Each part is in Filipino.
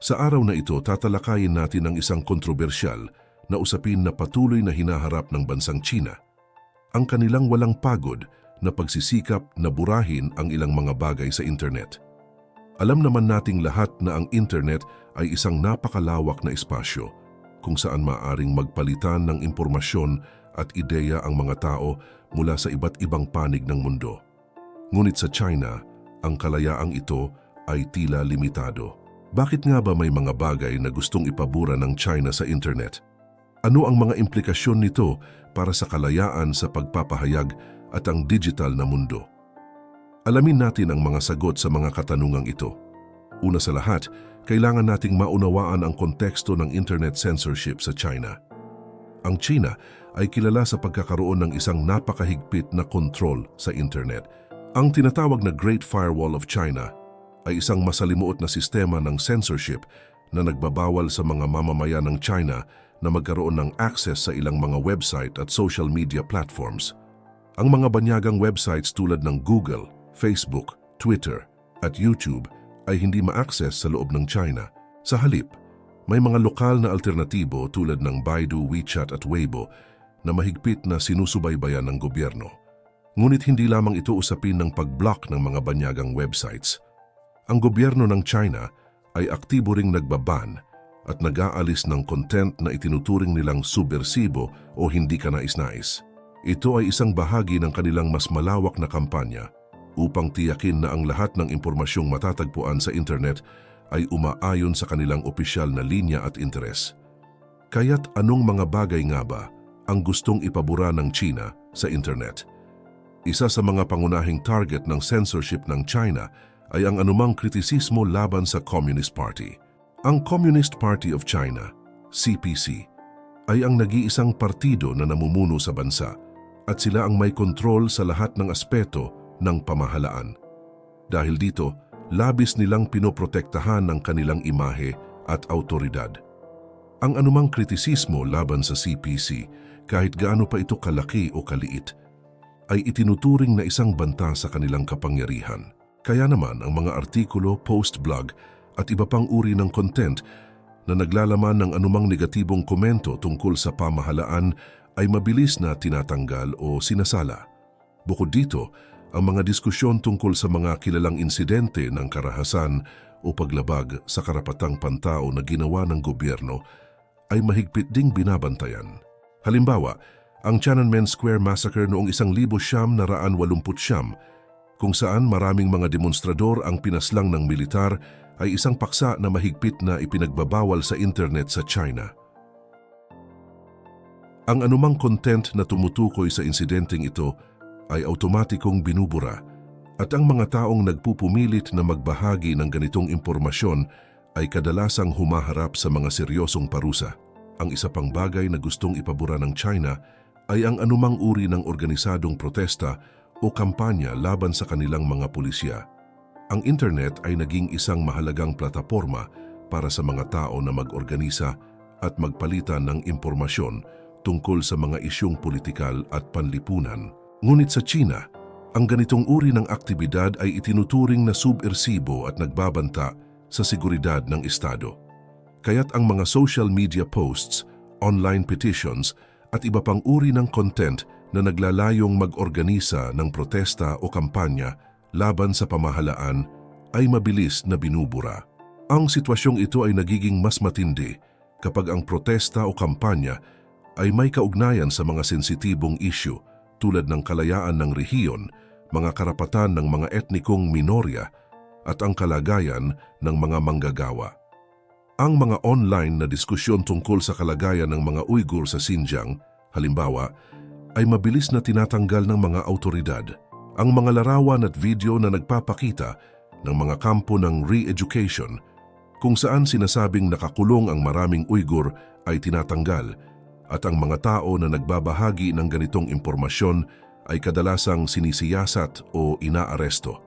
Sa araw na ito, tatalakayin natin ang isang kontrobersyal na usapin na patuloy na hinaharap ng bansang China. Ang kanilang walang pagod na pagsisikap na burahin ang ilang mga bagay sa internet. Alam naman nating lahat na ang internet ay isang napakalawak na espasyo kung saan maaring magpalitan ng impormasyon at ideya ang mga tao mula sa iba't ibang panig ng mundo. Ngunit sa China, ang kalayaang ito ay tila limitado. Bakit nga ba may mga bagay na gustong ipabura ng China sa internet? Ano ang mga implikasyon nito para sa kalayaan sa pagpapahayag at ang digital na mundo? Alamin natin ang mga sagot sa mga katanungang ito. Una sa lahat, kailangan nating maunawaan ang konteksto ng internet censorship sa China. Ang China ay kilala sa pagkakaroon ng isang napakahigpit na kontrol sa internet. Ang tinatawag na Great Firewall of China ay isang masalimuot na sistema ng censorship na nagbabawal sa mga mamamayan ng China na magkaroon ng access sa ilang mga website at social media platforms. Ang mga banyagang websites tulad ng Google, Facebook, Twitter at YouTube ay hindi ma-access sa loob ng China. Sa halip, may mga lokal na alternatibo tulad ng Baidu, WeChat at Weibo na mahigpit na sinusubaybayan ng gobyerno. Ngunit hindi lamang ito usapin ng pag-block ng mga banyagang websites – ang gobyerno ng China ay aktibo ring nagbaban at nag-aalis ng content na itinuturing nilang subversibo o hindi kanais-nais. Ito ay isang bahagi ng kanilang mas malawak na kampanya upang tiyakin na ang lahat ng impormasyong matatagpuan sa internet ay umaayon sa kanilang opisyal na linya at interes. Kaya't anong mga bagay nga ba ang gustong ipabura ng China sa internet? Isa sa mga pangunahing target ng censorship ng China ay ang anumang kritisismo laban sa Communist Party. Ang Communist Party of China, CPC, ay ang nag-iisang partido na namumuno sa bansa at sila ang may kontrol sa lahat ng aspeto ng pamahalaan. Dahil dito, labis nilang pinoprotektahan ng kanilang imahe at autoridad. Ang anumang kritisismo laban sa CPC, kahit gaano pa ito kalaki o kaliit, ay itinuturing na isang banta sa kanilang kapangyarihan. Kaya naman ang mga artikulo, post-blog at iba pang uri ng content na naglalaman ng anumang negatibong komento tungkol sa pamahalaan ay mabilis na tinatanggal o sinasala. Bukod dito, ang mga diskusyon tungkol sa mga kilalang insidente ng karahasan o paglabag sa karapatang pantao na ginawa ng gobyerno ay mahigpit ding binabantayan. Halimbawa, ang Tiananmen Square Massacre noong 1989 kung saan maraming mga demonstrador ang pinaslang ng militar ay isang paksa na mahigpit na ipinagbabawal sa internet sa China. Ang anumang content na tumutukoy sa insidenteng ito ay automatikong binubura at ang mga taong nagpupumilit na magbahagi ng ganitong impormasyon ay kadalasang humaharap sa mga seryosong parusa. Ang isa pang bagay na gustong ipabura ng China ay ang anumang uri ng organisadong protesta o kampanya laban sa kanilang mga pulisya. Ang internet ay naging isang mahalagang plataforma para sa mga tao na mag-organisa at magpalitan ng impormasyon tungkol sa mga isyong politikal at panlipunan. Ngunit sa China, ang ganitong uri ng aktibidad ay itinuturing na subversibo at nagbabanta sa seguridad ng Estado. Kaya't ang mga social media posts, online petitions at iba pang uri ng content na naglalayong mag-organisa ng protesta o kampanya laban sa pamahalaan ay mabilis na binubura. Ang sitwasyong ito ay nagiging mas matindi kapag ang protesta o kampanya ay may kaugnayan sa mga sensitibong isyu tulad ng kalayaan ng rehiyon, mga karapatan ng mga etnikong minorya at ang kalagayan ng mga manggagawa. Ang mga online na diskusyon tungkol sa kalagayan ng mga Uyghur sa Xinjiang, halimbawa, ay mabilis na tinatanggal ng mga autoridad. Ang mga larawan at video na nagpapakita ng mga kampo ng re-education kung saan sinasabing nakakulong ang maraming Uyghur ay tinatanggal at ang mga tao na nagbabahagi ng ganitong impormasyon ay kadalasang sinisiyasat o inaaresto.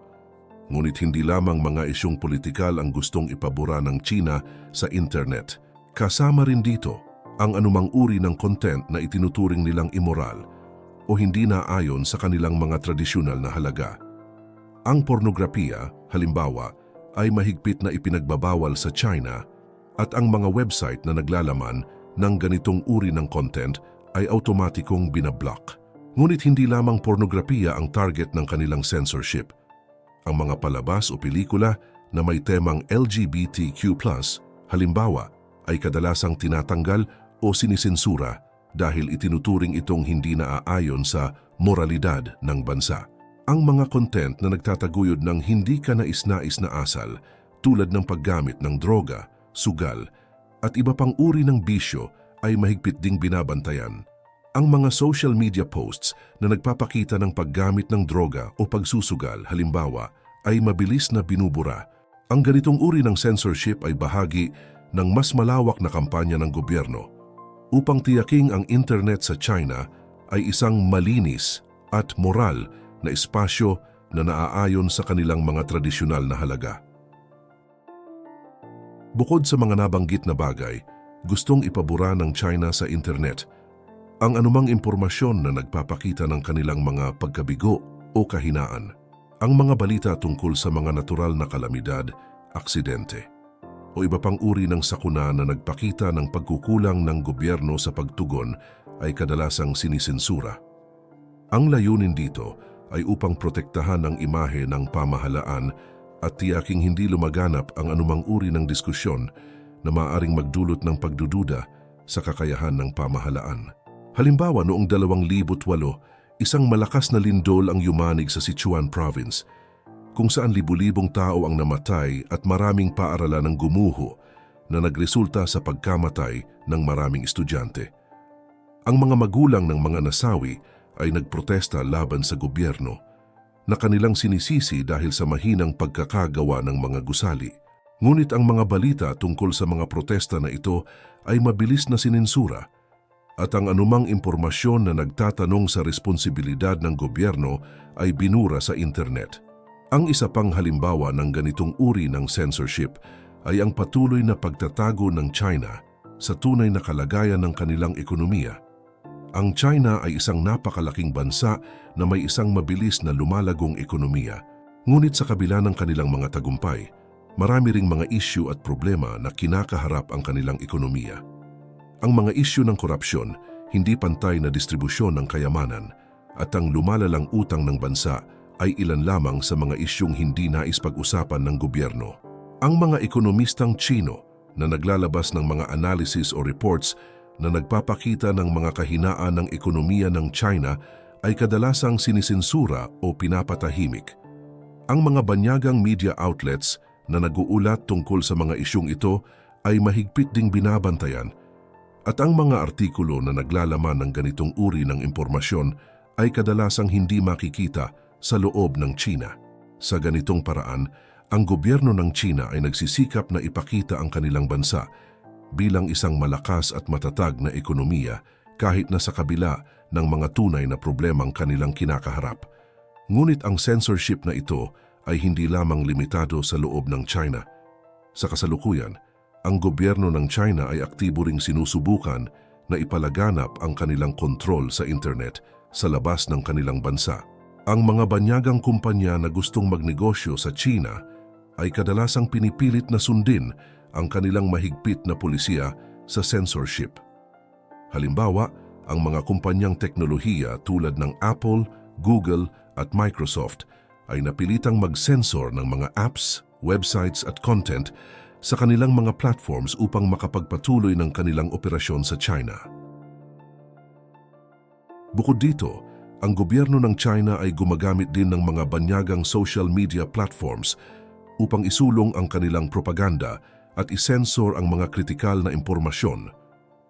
Ngunit hindi lamang mga isyong politikal ang gustong ipabura ng China sa internet. Kasama rin dito ang anumang uri ng content na itinuturing nilang immoral o hindi na ayon sa kanilang mga tradisyonal na halaga. Ang pornografiya, halimbawa, ay mahigpit na ipinagbabawal sa China at ang mga website na naglalaman ng ganitong uri ng content ay automatikong binablock. Ngunit hindi lamang pornografiya ang target ng kanilang censorship. Ang mga palabas o pelikula na may temang LGBTQ+, halimbawa, ay kadalasang tinatanggal o sinisensura dahil itinuturing itong hindi naaayon sa moralidad ng bansa. Ang mga content na nagtataguyod ng hindi ka nais-nais na asal tulad ng paggamit ng droga, sugal, at iba pang uri ng bisyo ay mahigpit ding binabantayan. Ang mga social media posts na nagpapakita ng paggamit ng droga o pagsusugal, halimbawa, ay mabilis na binubura. Ang ganitong uri ng censorship ay bahagi ng mas malawak na kampanya ng gobyerno upang tiyaking ang internet sa China ay isang malinis at moral na espasyo na naaayon sa kanilang mga tradisyonal na halaga. Bukod sa mga nabanggit na bagay, gustong ipabura ng China sa internet ang anumang impormasyon na nagpapakita ng kanilang mga pagkabigo o kahinaan. Ang mga balita tungkol sa mga natural na kalamidad, aksidente, o iba pang uri ng sakuna na nagpakita ng pagkukulang ng gobyerno sa pagtugon ay kadalasang sinisensura. Ang layunin dito ay upang protektahan ang imahe ng pamahalaan at tiyaking hindi lumaganap ang anumang uri ng diskusyon na maaring magdulot ng pagdududa sa kakayahan ng pamahalaan. Halimbawa noong 2008, isang malakas na lindol ang yumanig sa Sichuan Province kung saan libu-libong tao ang namatay at maraming paaralan ang gumuho na nagresulta sa pagkamatay ng maraming estudyante. Ang mga magulang ng mga nasawi ay nagprotesta laban sa gobyerno na kanilang sinisisi dahil sa mahinang pagkakagawa ng mga gusali. Ngunit ang mga balita tungkol sa mga protesta na ito ay mabilis na sinensura at ang anumang impormasyon na nagtatanong sa responsibilidad ng gobyerno ay binura sa internet. Ang isa pang halimbawa ng ganitong uri ng censorship ay ang patuloy na pagtatago ng China sa tunay na kalagayan ng kanilang ekonomiya. Ang China ay isang napakalaking bansa na may isang mabilis na lumalagong ekonomiya. Ngunit sa kabila ng kanilang mga tagumpay, marami ring mga isyu at problema na kinakaharap ang kanilang ekonomiya. Ang mga isyu ng korupsyon, hindi pantay na distribusyon ng kayamanan, at ang lumalalang utang ng bansa ay ilan lamang sa mga isyong hindi nais pag-usapan ng gobyerno. Ang mga ekonomistang Chino na naglalabas ng mga analysis o reports na nagpapakita ng mga kahinaan ng ekonomiya ng China ay kadalasang sinisensura o pinapatahimik. Ang mga banyagang media outlets na nag-uulat tungkol sa mga isyong ito ay mahigpit ding binabantayan at ang mga artikulo na naglalaman ng ganitong uri ng impormasyon ay kadalasang hindi makikita sa loob ng China. Sa ganitong paraan, ang gobyerno ng China ay nagsisikap na ipakita ang kanilang bansa bilang isang malakas at matatag na ekonomiya kahit na sa kabila ng mga tunay na problemang kanilang kinakaharap. Ngunit ang censorship na ito ay hindi lamang limitado sa loob ng China. Sa kasalukuyan, ang gobyerno ng China ay aktibo ring sinusubukan na ipalaganap ang kanilang kontrol sa internet sa labas ng kanilang bansa. Ang mga banyagang kumpanya na gustong magnegosyo sa China ay kadalasang pinipilit na sundin ang kanilang mahigpit na polisiya sa censorship. Halimbawa, ang mga kumpanyang teknolohiya tulad ng Apple, Google at Microsoft ay napilitang mag-censor ng mga apps, websites at content sa kanilang mga platforms upang makapagpatuloy ng kanilang operasyon sa China. Bukod dito, ang gobyerno ng China ay gumagamit din ng mga banyagang social media platforms upang isulong ang kanilang propaganda at isensor ang mga kritikal na impormasyon.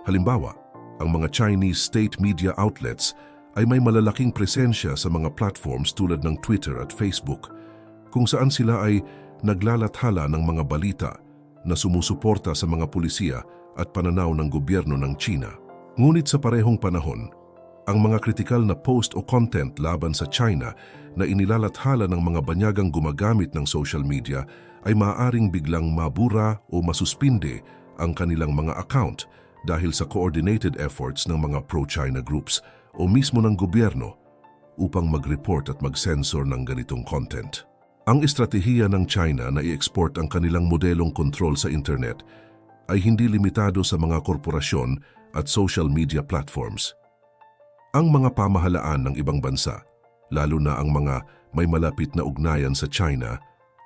Halimbawa, ang mga Chinese state media outlets ay may malalaking presensya sa mga platforms tulad ng Twitter at Facebook, kung saan sila ay naglalathala ng mga balita na sumusuporta sa mga pulisiya at pananaw ng gobyerno ng China. Ngunit sa parehong panahon, ang mga kritikal na post o content laban sa China na inilalathala ng mga banyagang gumagamit ng social media ay maaaring biglang mabura o masuspinde ang kanilang mga account dahil sa coordinated efforts ng mga pro-China groups o mismo ng gobyerno upang mag-report at mag-censor ng ganitong content. Ang estratehiya ng China na i-export ang kanilang modelong kontrol sa internet ay hindi limitado sa mga korporasyon at social media platforms. Ang mga pamahalaan ng ibang bansa, lalo na ang mga may malapit na ugnayan sa China,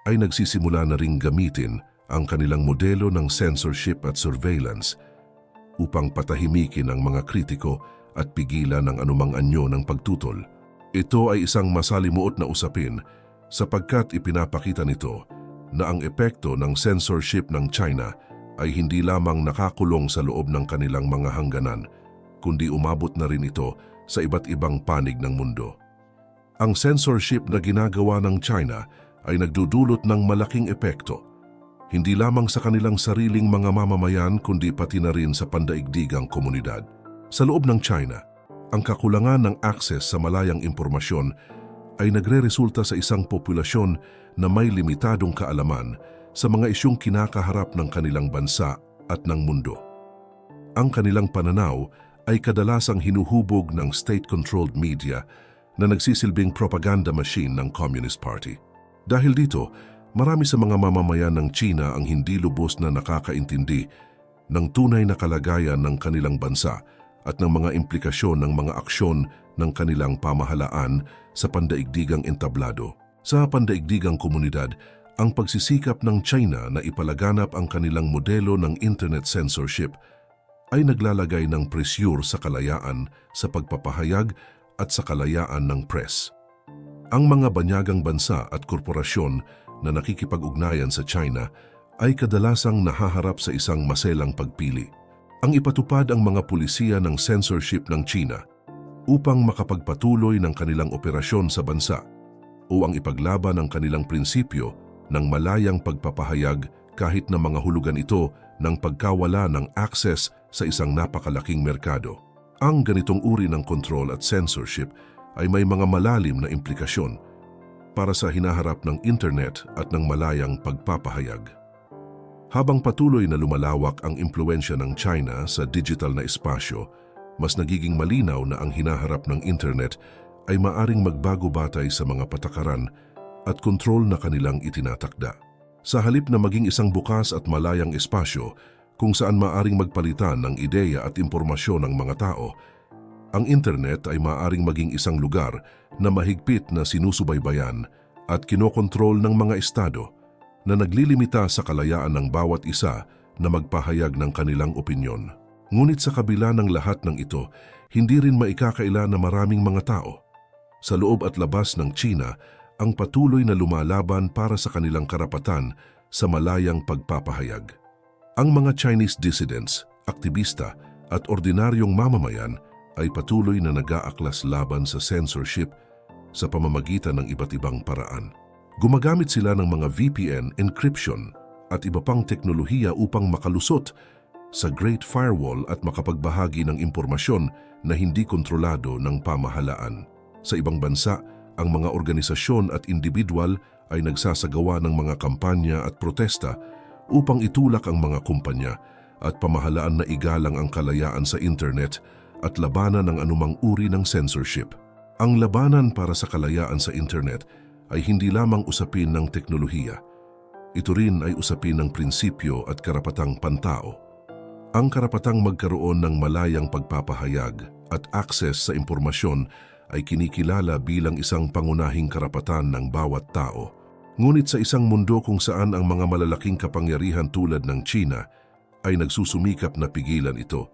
ay nagsisimula na ring gamitin ang kanilang modelo ng censorship at surveillance upang patahimikin ang mga kritiko at pigilan ang anumang anyo ng pagtutol. Ito ay isang masalimuot na usapin sapagkat ipinapakita nito na ang epekto ng censorship ng China ay hindi lamang nakakulong sa loob ng kanilang mga hangganan, kundi umabot na rin ito sa iba't ibang panig ng mundo. Ang censorship na ginagawa ng China ay nagdudulot ng malaking epekto, hindi lamang sa kanilang sariling mga mamamayan kundi pati na rin sa pandaigdigang komunidad. Sa loob ng China, ang kakulangan ng akses sa malayang impormasyon ay nagre-resulta sa isang populasyon na may limitadong kaalaman sa mga isyong kinakaharap ng kanilang bansa at ng mundo. Ang kanilang pananaw ay kadalasang hinuhubog ng state-controlled media na nagsisilbing propaganda machine ng Communist Party. Dahil dito, marami sa mga mamamayan ng China ang hindi lubos na nakakaintindi ng tunay na kalagayan ng kanilang bansa at ng mga implikasyon ng mga aksyon ng kanilang pamahalaan sa pandaigdigang entablado. Sa pandaigdigang komunidad, ang pagsisikap ng China na ipalaganap ang kanilang modelo ng internet censorship ay naglalagay ng presyur sa kalayaan sa pagpapahayag at sa kalayaan ng press. Ang mga banyagang bansa at korporasyon na nakikipag-ugnayan sa China ay kadalasang nahaharap sa isang maselang pagpili. Ang ipatupad ang mga pulisiya ng censorship ng China upang makapagpatuloy ng kanilang operasyon sa bansa o ang ipaglaban ang kanilang prinsipyo ng malayang pagpapahayag kahit na mga hulugan ito ng pagkawala ng access sa isang napakalaking merkado. Ang ganitong uri ng control at censorship ay may mga malalim na implikasyon para sa hinaharap ng internet at ng malayang pagpapahayag. Habang patuloy na lumalawak ang impluensya ng China sa digital na espasyo, mas nagiging malinaw na ang hinaharap ng internet ay maaring magbago batay sa mga patakaran at kontrol na kanilang itinatakda. Sa halip na maging isang bukas at malayang espasyo kung saan maaring magpalitan ng ideya at impormasyon ng mga tao, ang internet ay maaring maging isang lugar na mahigpit na sinusubaybayan at kinokontrol ng mga estado na naglilimita sa kalayaan ng bawat isa na magpahayag ng kanilang opinyon. Ngunit sa kabila ng lahat ng ito, hindi rin maikakaila na maraming mga tao. Sa loob at labas ng China ang patuloy na lumalaban para sa kanilang karapatan sa malayang pagpapahayag. Ang mga Chinese dissidents, aktivista at ordinaryong mamamayan ay patuloy na nag-aaklas laban sa censorship sa pamamagitan ng iba't ibang paraan. Gumagamit sila ng mga VPN, encryption at iba pang teknolohiya upang makalusot sa Great Firewall at makapagbahagi ng impormasyon na hindi kontrolado ng pamahalaan. Sa ibang bansa, ang mga organisasyon at individual ay nagsasagawa ng mga kampanya at protesta upang itulak ang mga kumpanya at pamahalaan na igalang ang kalayaan sa internet at labanan ng anumang uri ng censorship. Ang labanan para sa kalayaan sa internet ay hindi lamang usapin ng teknolohiya. Ito rin ay usapin ng prinsipyo at karapatang pantao. Ang karapatang magkaroon ng malayang pagpapahayag at akses sa impormasyon ay kinikilala bilang isang pangunahing karapatan ng bawat tao. Ngunit sa isang mundo kung saan ang mga malalaking kapangyarihan tulad ng China ay nagsusumikap na pigilan ito,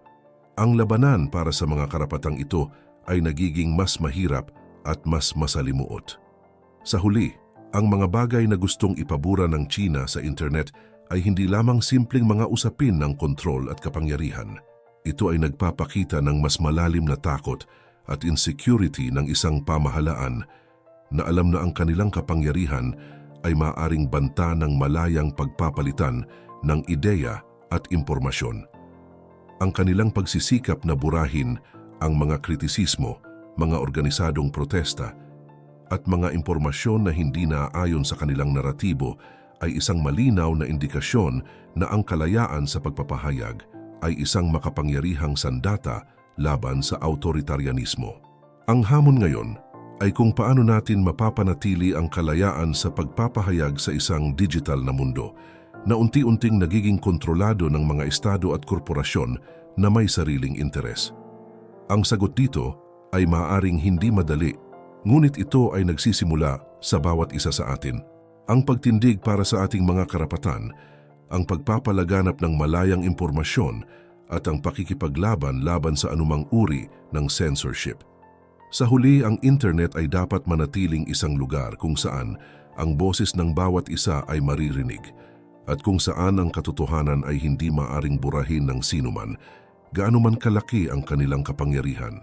ang labanan para sa mga karapatang ito ay nagiging mas mahirap at mas masalimuot. Sa huli, ang mga bagay na gustong ipabura ng China sa internet ay hindi lamang simpleng mga usapin ng kontrol at kapangyarihan. Ito ay nagpapakita ng mas malalim na takot at insecurity ng isang pamahalaan na alam na ang kanilang kapangyarihan ay maaring banta ng malayang pagpapalitan ng ideya at impormasyon. Ang kanilang pagsisikap na burahin ang mga kritisismo, mga organisadong protesta, at mga impormasyon na hindi naaayon sa kanilang naratibo ay isang malinaw na indikasyon na ang kalayaan sa pagpapahayag ay isang makapangyarihang sandata laban sa autoritarianismo. Ang hamon ngayon ay kung paano natin mapapanatili ang kalayaan sa pagpapahayag sa isang digital na mundo na unti-unting nagiging kontrolado ng mga estado at korporasyon na may sariling interes. Ang sagot dito ay maaaring hindi madali, ngunit ito ay nagsisimula sa bawat isa sa atin. Ang pagtindig para sa ating mga karapatan, ang pagpapalaganap ng malayang impormasyon at ang pakikipaglaban laban sa anumang uri ng censorship. Sa huli, ang internet ay dapat manatiling isang lugar kung saan ang boses ng bawat isa ay maririnig at kung saan ang katotohanan ay hindi maaring burahin ng sinuman, gaano man kalaki ang kanilang kapangyarihan.